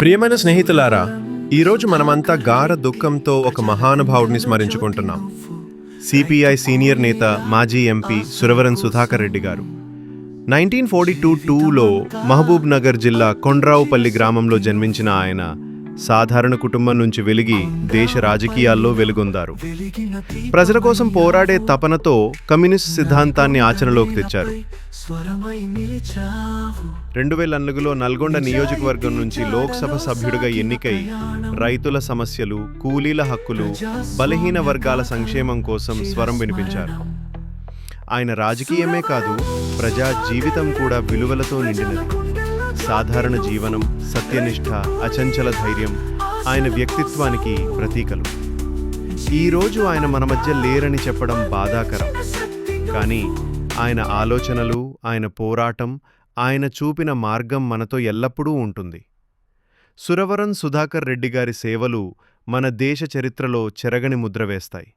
ప్రియమైన స్నేహితులారా ఈరోజు మనమంతా గాఢ దుఃఖంతో ఒక మహానుభావుడిని స్మరించుకుంటున్నాం. సిపిఐ సీనియర్ నేత మాజీ ఎంపీ సురవరన్ సుధాకర్ రెడ్డి గారు. నైన్టీన్ ఫార్టీ టూ టూలో మహబూబ్ నగర్ జిల్లా కొండ్రావుపల్లి గ్రామంలో జన్మించిన ఆయన సాధారణ కుటుంబం నుంచి వెలిగి దేశ రాజకీయాల్లో వెలుగొందారు. ప్రజల కోసం పోరాడే తపనతో కమ్యూనిస్ట్ సిద్ధాంతాన్ని ఆచరణలోకి తెచ్చారు. రెండు వేల నాలుగులో నల్గొండ నియోజకవర్గం నుంచి లోక్సభ సభ్యుడిగా ఎన్నికై రైతుల సమస్యలు కూలీల హక్కులు బలహీన వర్గాల సంక్షేమం కోసం స్వరం వినిపించారు. ఆయన రాజకీయమే కాదు ప్రజా జీవితం కూడా విలువలతో నిండినది. సాధారణ జీవనం సత్యనిష్ట అచంచల ధైర్యం ఆయన వ్యక్తిత్వానికి ప్రతీకలు. ఈరోజు ఆయన మన మధ్య లేరని చెప్పడం బాధాకరం. కానీ ఆయన ఆలోచనలు ఆయన పోరాటం ఆయన చూపిన మార్గం మనతో ఎల్లప్పుడూ ఉంటుంది. సురవరం సుధాకర్ రెడ్డి గారి సేవలు మన దేశ చరిత్రలో చెరగని ముద్ర వేస్తాయి.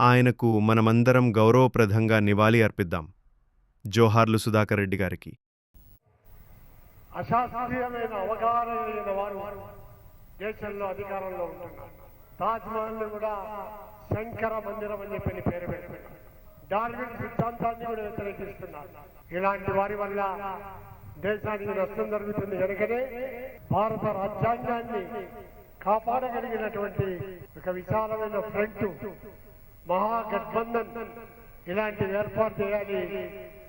ఆయనకు మనమందరం గౌరవప్రదంగా నివాళి అర్పిద్దాం. జోహార్లు సుధాకర్ రెడ్డి గారికి. అశాస్త్రీయమైన అవగాహన కలిగిన వారు దేశంలో అధికారంలో ఉంటున్నారు. తాజ్ మహల్ కూడా శంకర మందిరం అని చెప్పి పేరు పెడుతున్నారు డార్విన్ సిద్ధాంతాన్ని కూడా వ్యతిరేకిస్తున్నారు. ఇలాంటి వారి వల్ల దేశానికి నష్టం జరుగుతుంది కనుకనే భారత రాజ్యాంగాన్ని కాపాడగలిగినటువంటి ఒక విశాలమైన ఫ్రంట్ మహాగఠబంధన్ ఇలాంటివి ఏర్పాటు చేయాలి